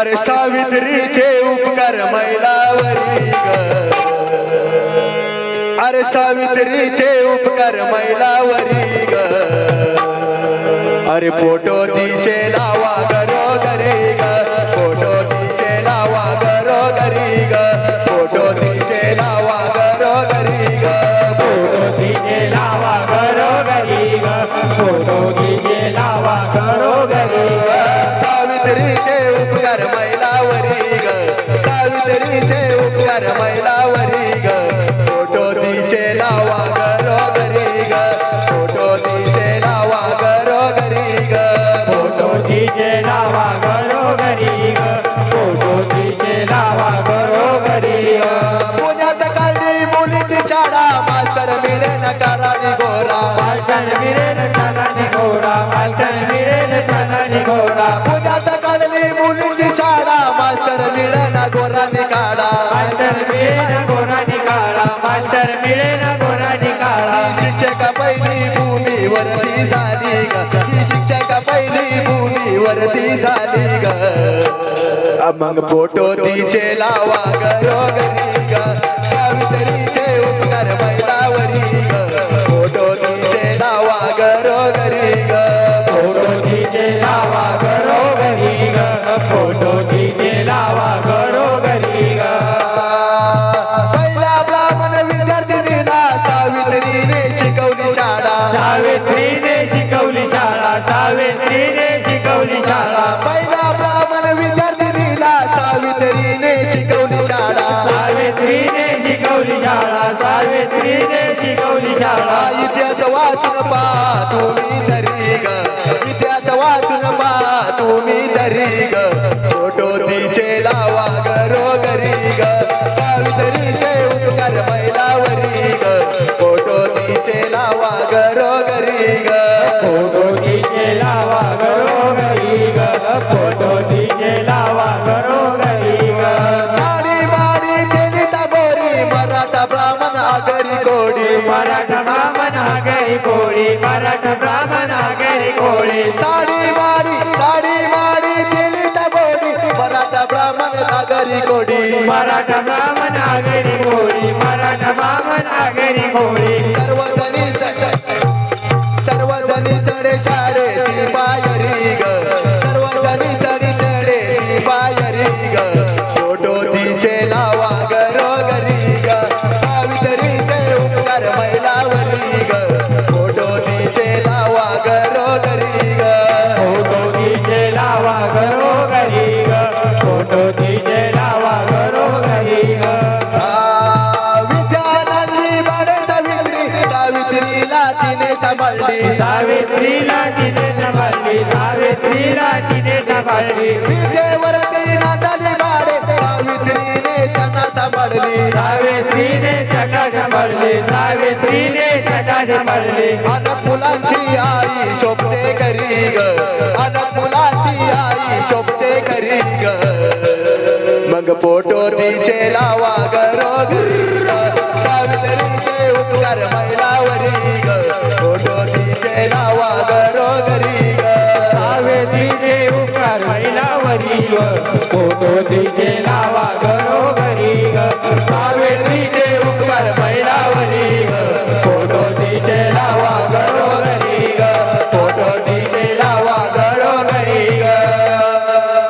अरे सावित्रीचे उपकार मैलावरी ग. अरे सावित्रीचे उपकार मैलावरी ग. अरे फोटो तिचे लावा करो सावित्रीचे उपकार मैलावरी ग. सावित्रीचे उपकार मैलावरी ग. फोटो तिचे लावा गरो घरी ग. फोटो तिचे लावा गरो घरी ग. फोटो तिचे लावा घरोघरी ग. फोटो तिचे लावा घरोघरी ग. पुण्यात काढली मुलीची शाळा मास्तर मिळेन कारानी मिळेन गोरानी काढा मास्तर मिळेल गोरानी काळा मास्तर मिळेल गोरानी काळा ही शिक्षका पहिली भूमीवरती झाली ग. ही शिक्षका पहिली भूमीवरती झाली ग. मग फोटो तिचे लावा गरो घरी ग. सावित्रीचे उपकार मैलावरी ग. फोटो तिचे लावा गरो घरी ग. फोटो तिचे लावा घरोघरी ग. फोटो शिकवली शाळा इतिहास वाचून पा तुम्ही तरी ग इतिहास वाचून पा तुम्ही तरी ग फोटो तिचे लावा गरो गरी ग सावित्रीचे उपकार मैलावरी ग फोटो तिचे लावा गरो गरी ग फोटो तिचे लावा घरोघरी ग फोटो तिचे लावा घरोघरी मराठा ब्राह्मण आगरी कोळी मराठा ब्राह्मण आगरी कोळी. साडी माडी साडी माडी केली टाबोरी मराठा ब्राह्मण आगरी कोडी मराठा ब्राह्मण आगरी कोळी मराठा ब्राह्मण आगरी कोळी. सर्वजणी सर्वजणी चढे शाळेची घरोघरी फोटो तिचे लावा विद्यानंदी बडे सावित्री सावित्रीला तिने सांभाळली सावित्रीला तिने सांभाळली सावित्रीला तिने सांभाळली विद्येवरती नांदाली बाडे सावित्रीने त्यांना सांभाळली सावित्रीने चटा सांभाळली सावित्रीने सांभाळली ग मग फोटो तिचे लावा गरो ग सावित्रीचे उपकार मैलावरी ग। फोटो तिचे लावा गरो घरी ग। सावित्रीने उपकार महिलावरी ग। फोटो तिचे लावा